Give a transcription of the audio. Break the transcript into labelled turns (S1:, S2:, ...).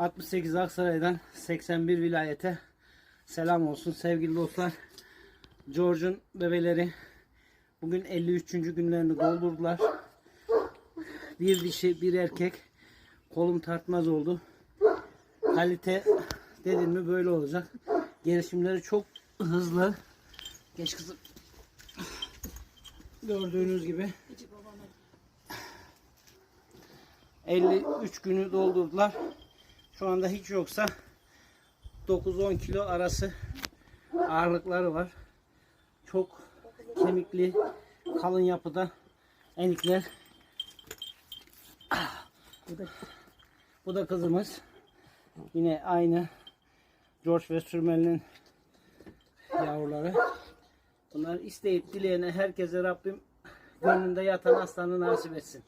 S1: 68 Aksaray'dan 81 vilayete selam olsun sevgili dostlar. George'un bebeleri bugün 53. günlerini doldurdular. Bir dişi bir erkek kolum tartmaz oldu. Kalite dedim mi böyle olacak. Gelişimleri çok hızlı. Geç kızım. Gördüğünüz gibi 53 günü doldurdular. Şu anda hiç yoksa 9-10 kilo arası ağırlıkları var. Çok kemikli, kalın yapıda enikler. Bu da, bu da kızımız. Yine aynı George ve Sürmeli'nin yavruları. Bunlar isteyip dileyene herkese Rabbim gönlünde yatan aslanı nasip etsin.